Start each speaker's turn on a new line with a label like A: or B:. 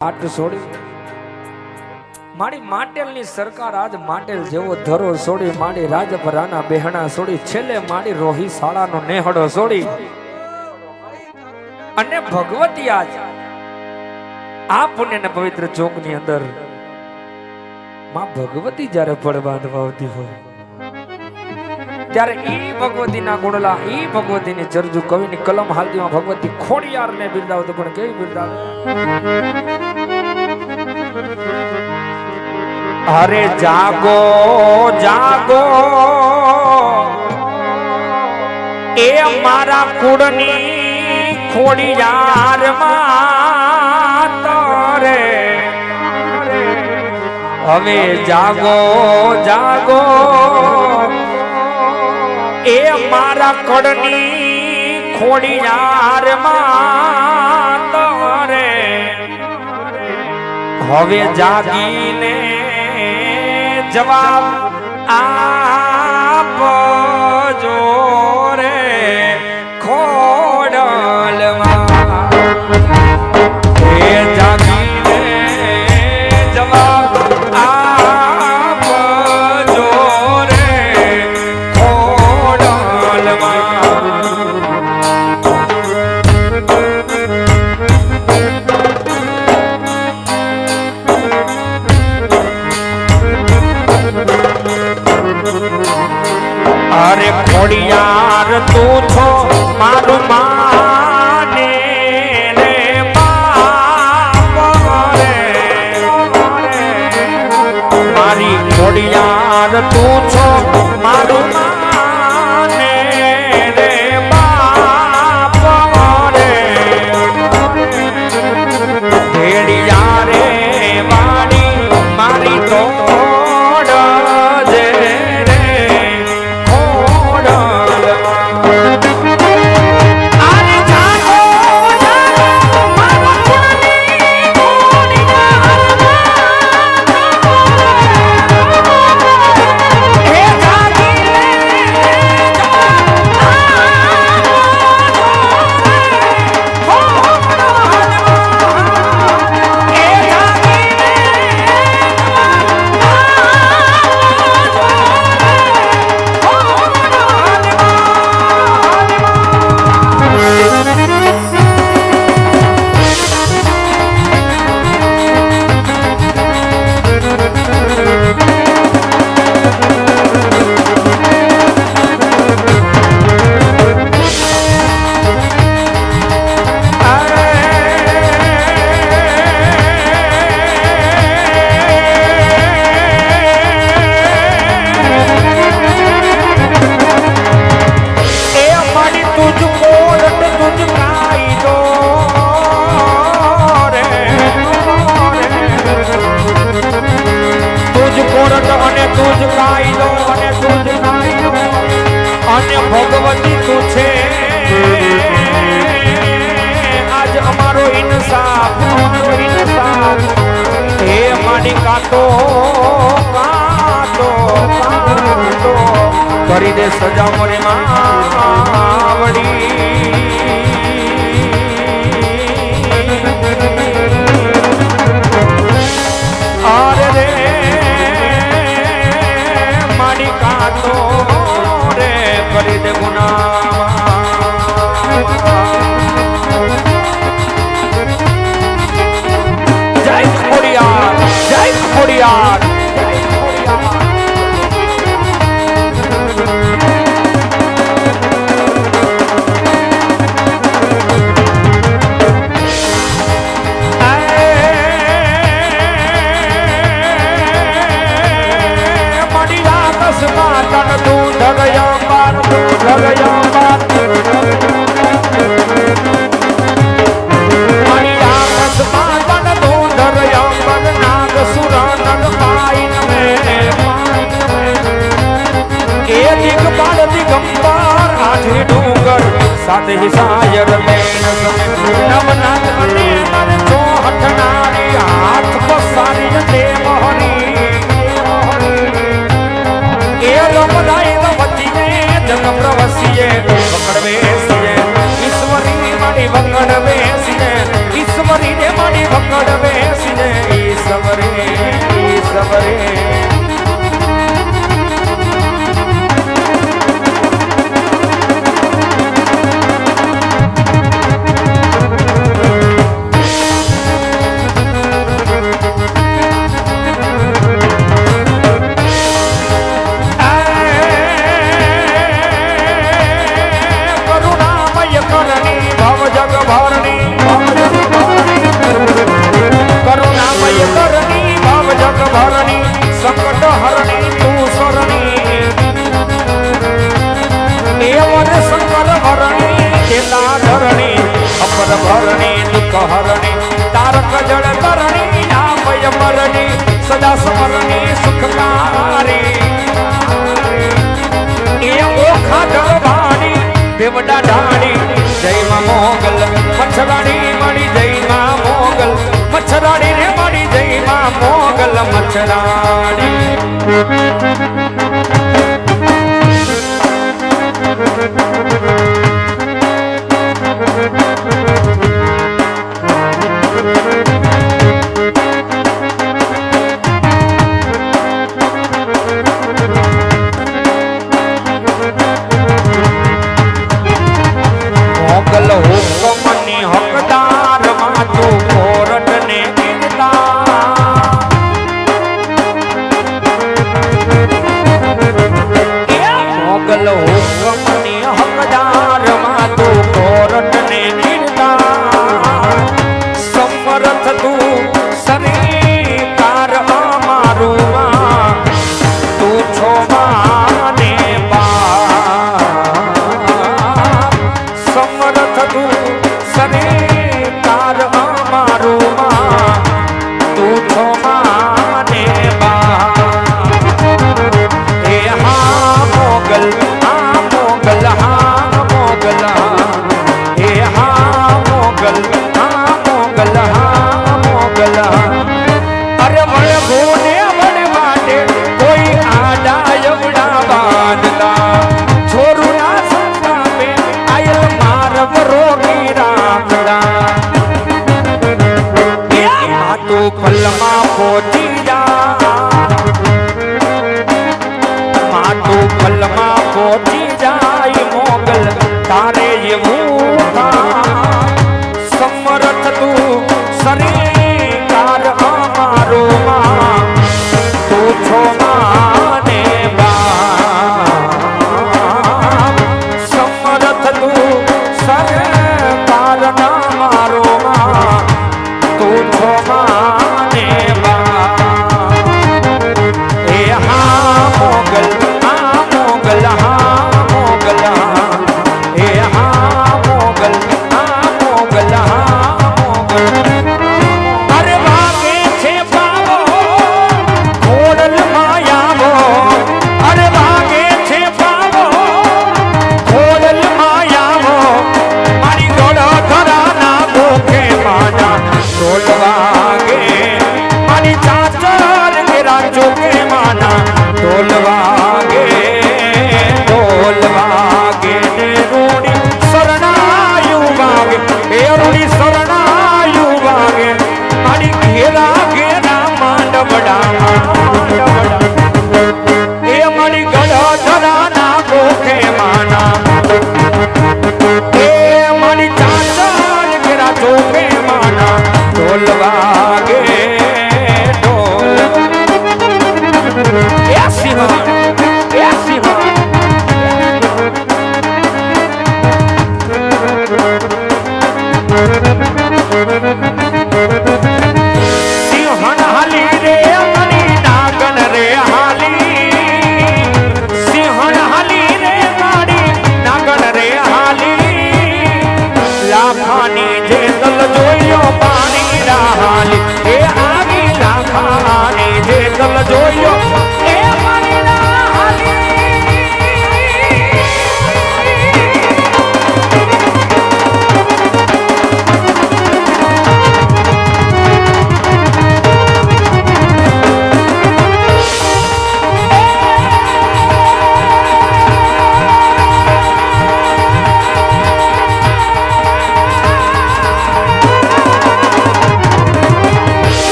A: આટ છોડી. મારી માટેલની સરકાર આજ માટેલ જેવો ધરો છોડી, મારી રાજપરાના બેહણા છોડી, છેલ્લે મારી રોહી શાળાનો નેહડો છોડી. અને ભગવતી આજ આ પુણ્યને પવિત્ર ચોકની અંદરમાં ભગવતી જ્યારે ફળ બાંધવા હોય, ત્યારે ઈ ભગવતીના ગુણલા, ઈ ભગવતીની ચરજુ કવિની કલમ હાલતીમાં ભગવતી ખોડિયારને બિરદાવતો, પણ કેવી બિરદાવે? અરે જાગો જાગો. એ મારા કુળની ખોડિયાર તારે. હવે જાગો જાગો. એ મારા કડની ખોડિયાર તારે. હવે જાગીને જવાબ આપજો અરે ખોડિયાર તું છો મારું માને રે મારી ખોડિયાર તું છો મારું મારી કાતો કાતો કાતો કરી દે સજા મને માવડી. આરે રે, મારી કાતો રે, કરી દે ગુના સાયર મેન નવનાથ અને નર ચોહટ નારી હાથ પસારી તે મોહરી જળ તરણી નામ મરણી સદા સ્મરણી, સુખકારી. એ ઓખા દરબારી બેવડા ઢાણી જય માં મોગલ, મચ્છરાણી મળી જય માં મોગલ, મચ્છરાણી રે મળી જય માં મોગલ, મચ્છરાણી.